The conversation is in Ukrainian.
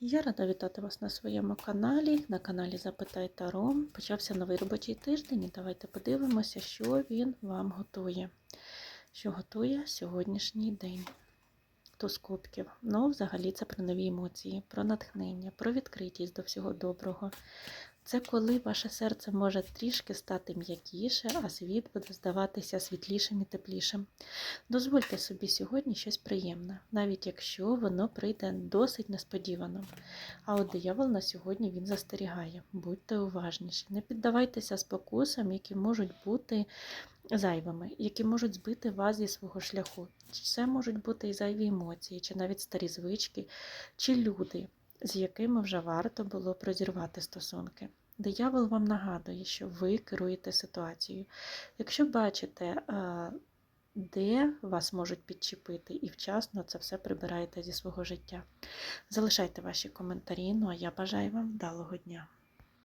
Я рада вітати вас на своєму каналі, на каналі Запитай Таро. Почався новий робочий тиждень і давайте подивимося, що він вам готує. Що готує сьогоднішній день. Туз кубків. Ну, взагалі, це про нові емоції, про натхнення, про відкритість до всього доброго. Це коли ваше серце може трішки стати м'якіше, а світ буде здаватися світлішим і теплішим. Дозвольте собі сьогодні щось приємне, навіть якщо воно прийде досить несподівано. А от диявол на сьогодні він застерігає. Будьте уважніші, не піддавайтеся спокусам, які можуть бути зайвими, які можуть збити вас зі свого шляху. Це можуть бути і зайві емоції, чи навіть старі звички, чи люди, з якими вже варто було б розірвати стосунки. Диявол вам нагадує, що ви керуєте ситуацією. Якщо бачите, е, де вас можуть підчепити, і вчасно це все прибираєте зі свого життя. Залишайте ваші коментарі, ну а я бажаю вам вдалого дня.